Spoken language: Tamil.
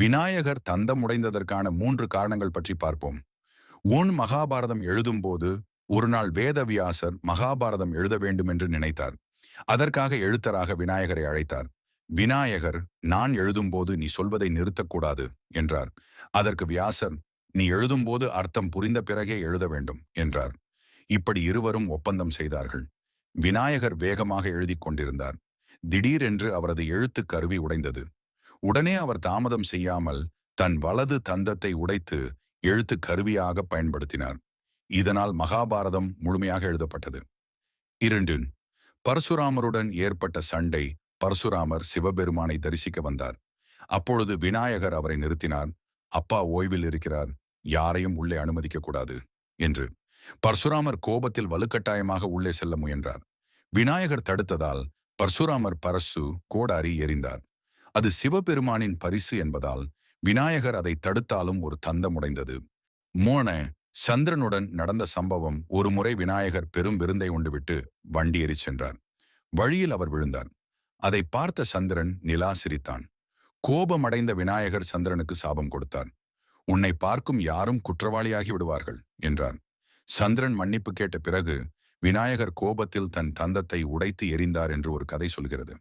விநாயகர் தந்தம் உடைந்ததற்கான மூன்று காரணங்கள் பற்றி பார்ப்போம். உன் மகாபாரதம் எழுதும்போது ஒரு நாள் வேதவியாசர் மகாபாரதம் எழுத வேண்டும் என்று நினைத்தார். அதற்காக எழுத்தராக விநாயகரை அழைத்தார். விநாயகர் நான் எழுதும்போது நீ சொல்வதை நிறுத்தக்கூடாது என்றார். அதற்கு வியாசர் நீ எழுதும்போது அர்த்தம் புரிந்த பிறகே எழுத வேண்டும் என்றார். இப்படி இருவரும் ஒப்பந்தம் செய்தார்கள். விநாயகர் வேகமாக எழுதிக் கொண்டிருந்தார். திடீரென்று அவரது எழுத்து கருவி உடைந்தது. உடனே அவர் தாமதம் செய்யாமல் தன் வலது தந்தத்தை உடைத்து எழுத்து கருவியாக பயன்படுத்தினார். இதனால் மகாபாரதம் முழுமையாக எழுதப்பட்டது. இரண்டு பரசுராமருடன் ஏற்பட்ட சண்டை பரசுராமர் சிவபெருமானை தரிசிக்க வந்தார். அப்பொழுது விநாயகர் அவரை நிறுத்தினார். அப்பா ஓய்வில் இருக்கிறார். யாரையும் உள்ளே அனுமதிக்க கூடாது என்று. பரசுராமர் கோபத்தில் வலுக்கட்டாயமாக உள்ளே செல்ல முயன்றார். விநாயகர் தடுத்ததால் பரசுராமர் பரசு கோடாரி எறிந்தார் அது சிவபெருமானின் பரிசு என்பதால் விநாயகர் அதை தடுத்தாலும் ஒரு தந்தம் உடைந்தது மோன சந்திரனுடன் நடந்த சம்பவம் ஒரு முறை விநாயகர் பெரும் விருந்தை உண்டுவிட்டு வண்டியேறி சென்றார். வழியில் அவர் விழுந்தார். அதை பார்த்த சந்திரன் நிலா சிரித்தான் கோபமடைந்த விநாயகர் சந்திரனுக்கு சாபம் கொடுத்தார். உன்னை பார்க்கும் யாரும் குற்றவாளியாகி விடுவார்கள் என்றார். சந்திரன் மன்னிப்பு கேட்ட பிறகு விநாயகர் கோபத்தில் தன் தந்தத்தை உடைத்து எறிந்தார் என்று ஒரு கதை சொல்கிறது.